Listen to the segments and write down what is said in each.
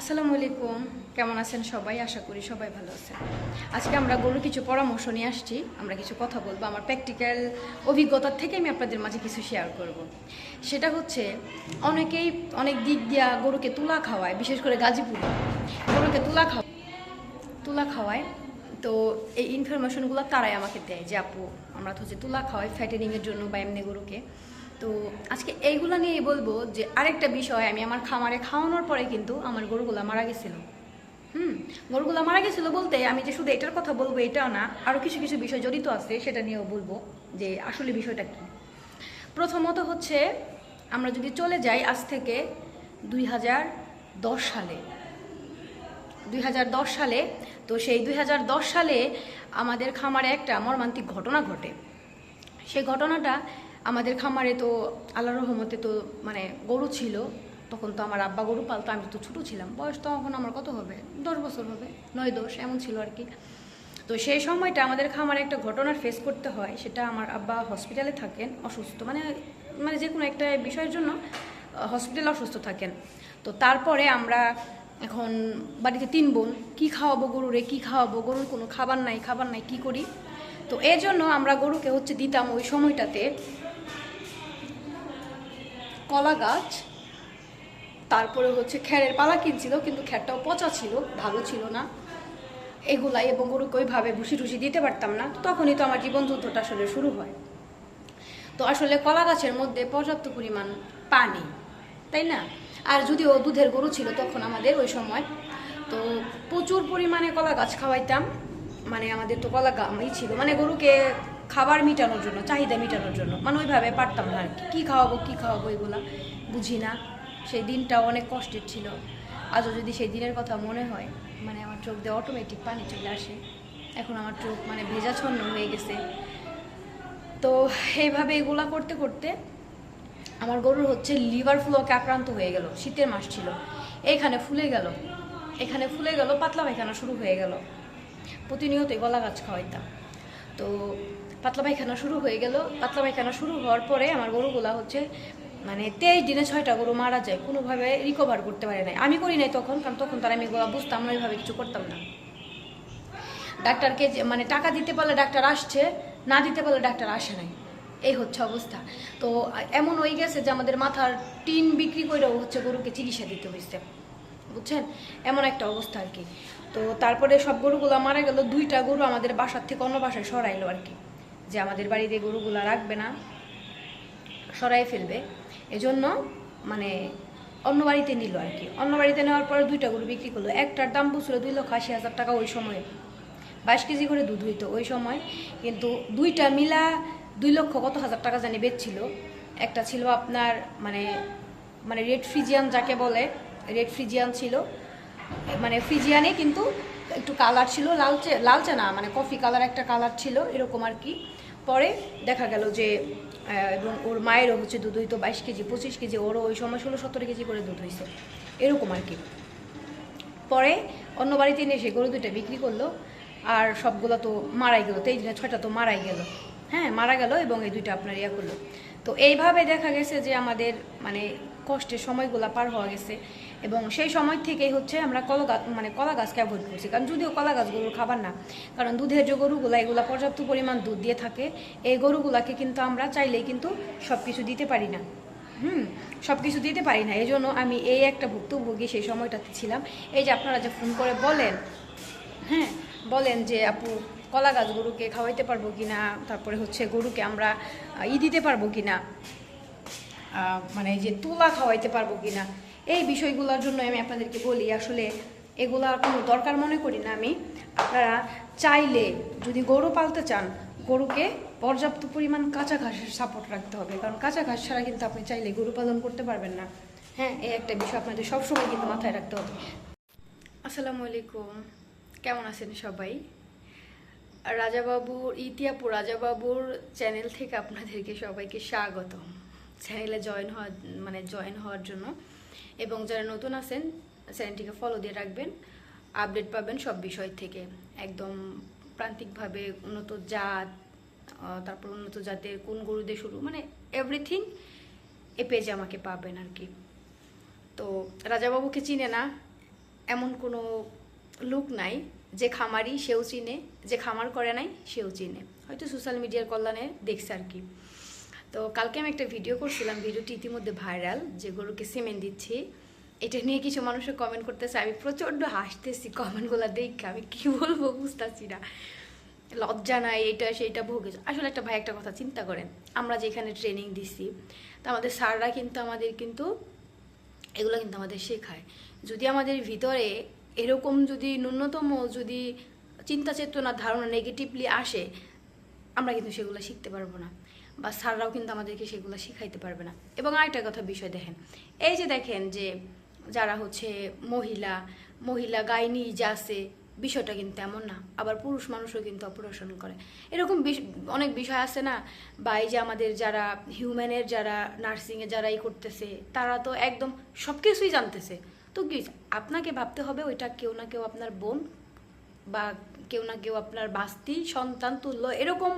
আসসালামু আলাইকুম। কেমন আছেন সবাই? আশা করি সবাই ভালো আছেন। আজকে আমরা গরুর কিছু পরামর্শ নিয়ে আসছি। আমরা কিছু কথা বলব। আমার প্র্যাকটিক্যাল অভিজ্ঞতার থেকে আমি আপনাদের মাঝে কিছু শেয়ার করব। সেটা হচ্ছে, অনেকেই অনেক দিক দিয়া গরুকে তুলা খাওয়ায়, বিশেষ করে গাজীপুর। গরুকে তুলা খাওয়া, তুলা খাওয়ায়। তো এই ইনফরমেশনগুলো তারাই আমাকে দেয় যে, আপু, আমরা তো হচ্ছে তুলা খাওয়াই ফ্যাটেনিংয়ের জন্য বা এমনি গরুকে। তো আজকে এইগুলো নিয়েই বলব যে আরেকটা বিষয়, আমি আমার খামারে খাওয়ানোর পরে কিন্তু আমার গরুগুলা মারা গেছিল। হুম, গরুগুলা মারা গেছিল বলতে আমি যে শুধু এটার কথা বলব এটাও না আরও কিছু কিছু বিষয় জড়িত আছে, সেটা নিয়েও বলব যে আসলে বিষয়টা কি। প্রথমত হচ্ছে, আমরা যদি চলে যাই আজ থেকে দুই হাজার দশ সালে। দুই হাজার দশ সালে, তো সেই দুই হাজার দশ সালে আমাদের খামারে একটা মর্মান্তিক ঘটনা ঘটে। সেই ঘটনাটা আমাদের খামারে তো আল্লাহ রহমতে তো মানে গরু ছিল, তখন তো আমার আব্বা গরু পালতো, আমি তো ছোটো ছিলাম। বয়স তো এখন আমার কত হবে? দশ বছর হবে, নয় দশ, এমন ছিল আর কি। তো সেই সময়টা আমাদের খামারে একটা ঘটনার ফেস করতে হয়, সেটা আমার আব্বা হসপিটালে থাকেন, অসুস্থ। মানে মানে যে কোনো একটা বিষয়ের জন্য হসপিটালে অসুস্থ থাকেন। তো তারপরে আমরা এখন বাড়িতে তিন বোন, কী খাওয়াবো গরুরে, কী খাওয়াবো? গরুর কোনো খাবার নাই খাবার নাই, কী করি? তো এর জন্য আমরা গরুকে হচ্ছে দিতাম ওই সময়টাতে কলা গাছ, তারপরে হচ্ছে খ্যারের পালা কিনছিল, কিন্তু খ্যারটাও পচা ছিল, ভালো ছিল না। এগুলাই এবং গরুকে ওইভাবে ভুসি টুসি দিতে পারতাম না তখনই তো আমার জীবন যুদ্ধটা আসলে শুরু হয়। তো আসলে কলা গাছের মধ্যে পর্যাপ্ত পরিমাণ পানি, তাই না? আর যদিও দুধের গরু ছিল তখন আমাদের ওই সময়, তো প্রচুর পরিমাণে কলা গাছ খাওয়াইতাম। মানে আমাদের তো কলা গামই ছিল মানে গরুকে খাবার মেটানোর জন্য, চাহিদা মেটানোর জন্য। মানে ওইভাবে পারতাম না আর কি। কী খাওয়াবো কী খাওয়াবো এগুলা বুঝি না। সেই দিনটা অনেক কষ্টের ছিল। আজও যদি সেই দিনের কথা মনে হয় মানে আমার চোখ দিয়ে অটোমেটিক পানি চলে আসে। এখন আমার চোখ মানে ভেজাচ্ছন্ন হয়ে গেছে। তো এইভাবে এগুলা করতে করতে আমার গরুর হচ্ছে লিভার ফ্লোকে আক্রান্ত হয়ে গেল। শীতের মাস ছিল। এইখানে ফুলে গেল। এখানে ফুলে গেল, পাতলা পায়খানা শুরু হয়ে গেল। প্রতিনিয়তই গলা গাছ খাওয়াইতাম। তো পাতলা পায়খানা শুরু হয়ে গেল। পাতলা পায়খানা শুরু হওয়ার পরে আমার গরুগুলা হচ্ছে মানে তেইশ দিনে ছয়টা গরু মারা যায়, কোনোভাবে রিকভার করতে পারে নাই। আমি করি নাই তখন, কারণ তখন তারা আমি বুঝতাম না, ওইভাবে কিছু করতাম না। ডাক্তারকে মানে টাকা দিতে পারলে ডাক্তার আসছে, না দিতে পারলে ডাক্তার আসে নাই। এই হচ্ছে অবস্থা। তো এমন হয়ে গেছে যে আমাদের মাথার টিন বিক্রি করেও হচ্ছে গরুকে চিকিৎসা দিতে হয়েছে বুঝছেন? এমন একটা অবস্থা আর কি। তো তারপরে সব গরুগুলো মারা গেল, দুইটা গরু আমাদের বাসার থেকে অন্য বাসায় সরাইলো আর কি। যে আমাদের বাড়িতে গরুগুলো রাখবে না সরাই ফেলবে। এজন্য মানে অন্য বাড়িতে নিল আর কি। অন্য বাড়িতে নেওয়ার পরে দুইটা গরু বিক্রি করল। একটার দাম বসছিল দুই লক্ষ আশি হাজার টাকা ওই সময়ে। বাইশ কেজি করে দুধ হইতো ওই সময়। কিন্তু দুইটা মিলা দুই লক্ষ কত হাজার টাকা জানি বেচছিল। একটা ছিল আপনার মানে মানে রেড ফ্রিজিয়ান যাকে বলে, রেড ফ্রিজিয়ান ছিল। মানে ফ্রিজিয়ানে কিন্তু একটু কালার ছিল লালচে লালচে না মানে কফি কালার একটা কালার ছিল, এরকম আর কি। পরে দেখা গেল যে এবং ওর মায়েরও হচ্ছে দুধ হইতো বাইশ কেজি, পঁচিশ কেজি, ওরও ওই সময় ষোলো সতেরো কেজি করে দুধ হয়েছে এরকম আর কি। পরে অন্য বাড়িতে এনে এসে গরু দুইটা বিক্রি করল, আর সবগুলো তো মারাই গেলো, তেইশ দিনে ছয়টা তো মারাই গেল। হ্যাঁ মারা গেল এবং এই দুইটা আপনার ইয়া করল। তো এইভাবে দেখা গেছে যে আমাদের মানে কষ্টের সময়গুলো পার হওয়া গেছে। এবং সেই সময় থেকেই হচ্ছে আমরা কলা গাছ মানে কলা গাছকে অ্যাভয়েড করছি। কারণ যদিও কলা গাছ খাবার না, কারণ দুধের যে গরুগুলা, এগুলা পর্যাপ্ত পরিমাণ দুধ দিয়ে থাকে, এই গরুগুলাকে কিন্তু আমরা চাইলেই কিন্তু সব কিছু দিতে পারি না। হুম সব কিছু দিতে পারি না। এই জন্য আমি এই একটা ভুক্তভোগী সেই সময়টাতে ছিলাম। এই যে আপনারা যে ফোন করে বলেন হ্যাঁ বলেন যে, আপু, কলা গাছ গরুকে খাওয়াইতে পারব কি না তারপরে হচ্ছে গরুকে আমরা ই দিতে পারব কি না মানে যে তুলা খাওয়াইতে পারব কি না এই বিষয়গুলোর জন্য আমি আপনাদেরকে বলি, আসলে এগুলার কোনো দরকার মনে করি না আমি। আপনারা চাইলে যদি গরু পালতে চান, গরুকে পর্যাপ্ত পরিমাণ কাঁচা ঘাসের সাপোর্ট রাখতে হবে। কারণ কাঁচা ঘাস ছাড়া কিন্তু আপনি চাইলে গরু পালন করতে পারবেন না। হ্যাঁ এই একটা বিষয় আপনাদের সবসময় কিন্তু মাথায় রাখতে হবে। আসসালামু আলাইকুম। কেমন আছেন সবাই? রাজাবাবুর ইতিয়াপু রাজাবাবুর চ্যানেল থেকে আপনাদেরকে সবাইকে স্বাগত চ্যানেলে জয়েন হওয়ার মানে জয়েন হওয়ার জন্য। এবং যারা নতুন আছেন, চ্যানেলটিকে ফলো দিয়ে রাখবেন আপডেট পাবেন সব বিষয় থেকে। একদম প্রান্তিকভাবে উন্নত জাত তারপর উন্নত জাতের কোন গরু দিয়ে শুরু মানে এভরিথিং এ পেজে আমাকে পাবেন আর কি। তো রাজাবাবুকে চিনে না, এমন কোনো লোক নাই, যে খামারি সেও চিনে, যে খামার করে নাই, সেও চিনে। হয়তো সোশ্যাল মিডিয়ার কল্যাণে দেখছে আর কি। তো কালকে আমি একটা ভিডিও করছিলাম ভিডিওটি ইতিমধ্যে ভাইরাল যে গরুকে সিমেন্ট দিচ্ছি। এটা নিয়ে কিছু মানুষের কমেন্ট করতেছে, আমি প্রচণ্ড হাসতেছি কমেন্টগুলো দেখে, আমি কি বলব বুঝতেছি না। লজ্জা নাই, এটা সেইটা ভোগে আসলে একটা ভাই একটা কথা চিন্তা করেন, আমরা যেখানে ট্রেনিং দিছি, তা আমাদের স্যাররা কিন্তু আমাদের কিন্তু, এগুলো কিন্তু আমাদের শেখায়। যদি আমাদের ভিতরে এরকম যদি ন্যূনতম যদি চিন্তা চেতনা ধারণা নেগেটিভলি আসে, আমরা কিন্তু সেগুলো শিখতে পারব না। বা স্যাররাও কিন্তু আমাদেরকে সেগুলো শিখাইতে পারবে না। এবং আরেকটা কথা, বিষয় দেখেন, এই যে দেখেন যে যারা হচ্ছে মহিলা মহিলা গাইনি আছে, বিষয়টা কিন্তু এমন না। আবার পুরুষ মানুষও কিন্তু অপারেশন করে। এরকম অনেক বিষয় আছে না? বা এই যে আমাদের যারা হিউম্যানের যারা নার্সিংয়ে যারা ই করতেছে, তারা তো একদম সব কিছুই জানতেছে। তো কি, আপনাকে ভাবতে হবে ওইটা কেউ না কেউ আপনার বোন বা কেউ না কেউ আপনার বাস্তি, সন্তান, তুল্য, এরকম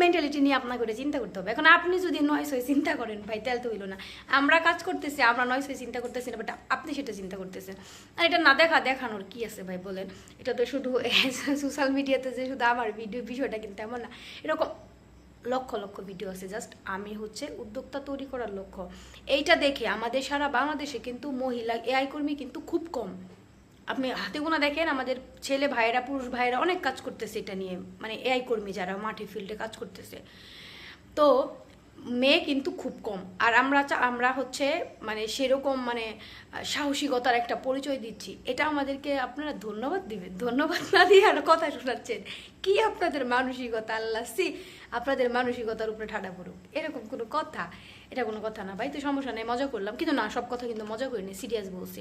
মেন্টালিটি নিয়ে আপনাকে ওটা চিন্তা করতে হবে। এখন আপনি যদি নয় সই চিন্তা করেন, ভাই, তেল তো হইল না। আমরা কাজ করতেছি, আমরা নয় সই চিন্তা করতেছি না বাট আপনি সেটা চিন্তা করতেছেন। আর এটা না দেখা, দেখানোর কি আছে, ভাই, বলেন? এটা তো শুধু সোশ্যাল মিডিয়াতে যে শুধু আমার ভিডিও বিষয়টা কিন্তু এমন না। এরকম লক্ষ লক্ষ ভিডিও আছে। জাস্ট আমি হচ্ছে উদ্যোক্তা তৈরি করার লক্ষ্য। এইটা দেখে আমাদের সারা বাংলাদেশে কিন্তু মহিলা এআই কর্মী কিন্তু খুব কম। আপনি হাতে গোনা দেখেন, আমাদের ছেলে ভাইয়েরা, পুরুষ ভাইয়েরা অনেক কাজ করতেছে এটা নিয়ে। মানে এআই কর্মী যারা মাঠে ফিল্ডে কাজ করতেছে। তো মেয়ে কিন্তু খুব কম। আর আমরা আমরা হচ্ছে মানে সেরকম মানে সাহসিকতার একটা পরিচয় দিচ্ছি। এটা আমাদেরকে আপনারা ধন্যবাদ দিবেন। ধন্যবাদ না দিয়ে আর কথা শোনাচ্ছেন। কি আপনাদের মানসিকতা, আল্লাহ, সি। আপনাদের মানসিকতার উপরে ঠাডা পড়ুক। এরকম কোনো কথা, এটা কোনো কথা না ভাই, তো সমস্যা নেই, মজা করলাম। কিন্তু না, সব কথা কিন্তু মজা করিনি, সিরিয়াস বলছি।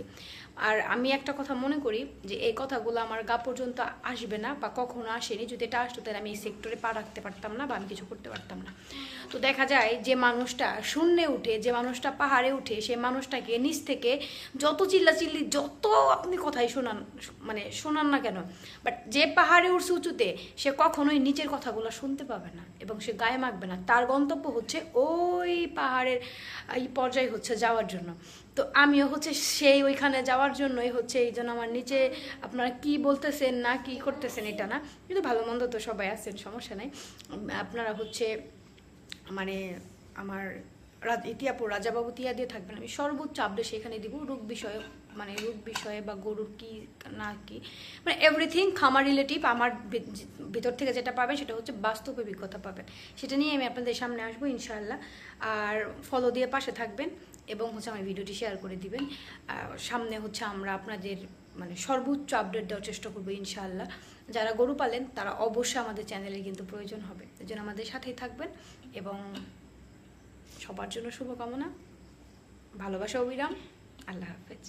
আর আমি একটা কথা মনে করি যে, এই কথাগুলো আমার গা পর্যন্ত আসবে না বা কখনো আসেনি। যদি এটা আসতো, তাহলে আমি এই সেক্টরে পা রাখতে পারতাম না বা আমি কিছু করতে পারতাম না। তো দেখা যায় যে, মানুষটা শূন্যে উঠে, যে মানুষটা পাহাড়ে উঠে, সে মানুষটাকে নিচ থেকে যত চিল্লাচিল্লি, যত আপনি কথাই শোনান মানে শোনান না কেন বাট যে পাহাড়ে উঠছে উঁচুতে, সে কখনোই নিচের কথাগুলো শুনতে পাবে না। এবং সে গায়ে মাখবে না। তার গন্তব্য হচ্ছে ওই পাহাড়ের, এই পর্যায়ে হচ্ছে যাওয়ার জন্য। তো আমিও হচ্ছে সেই ওইখানে যাওয়ার জন্যই হচ্ছে এই জন্য আমার নিচে আপনারা কি বলতেছেন, না কি করতেছেন এটা না, কিন্তু ভালো মন্দ তো সবাই আছেন, সমস্যা নাই। আপনারা হচ্ছে মানে আমার ইতিয়াপুর রাজাবাবু তিয়া দিয়ে থাকবেন, আমি সর্বোচ্চ আপডেট সেখানে দিব। রোগ বিষয়ে মানে রোগ বিষয়ে বা গরুর কি না কি মানে এভরিথিং খামার রিলেটিভ আমার ভিতর থেকে যেটা পাবেন সেটা হচ্ছে বাস্তব অভিজ্ঞতা পাবেন সেটা নিয়ে আমি আপনাদের সামনে আসব ইনশাআল্লাহ। আর ফলো দিয়ে পাশে থাকবেন এবং হচ্ছে আমার ভিডিওটি শেয়ার করে দিবেন। সামনে হচ্ছে আমরা আপনাদের মানে সর্বোচ্চ আপডেট দেওয়ার চেষ্টা করব ইনশাআল্লাহ। যারা গরু পালেন তারা অবশ্যই আমাদের চ্যানেলে কিন্তু প্রয়োজন হবে। এই জন্য আমাদের সাথেই থাকবেন এবং সবার জন্য শুভকামনা। ভালোবাসা অবিরাম। আল্লাহ হাফেজ।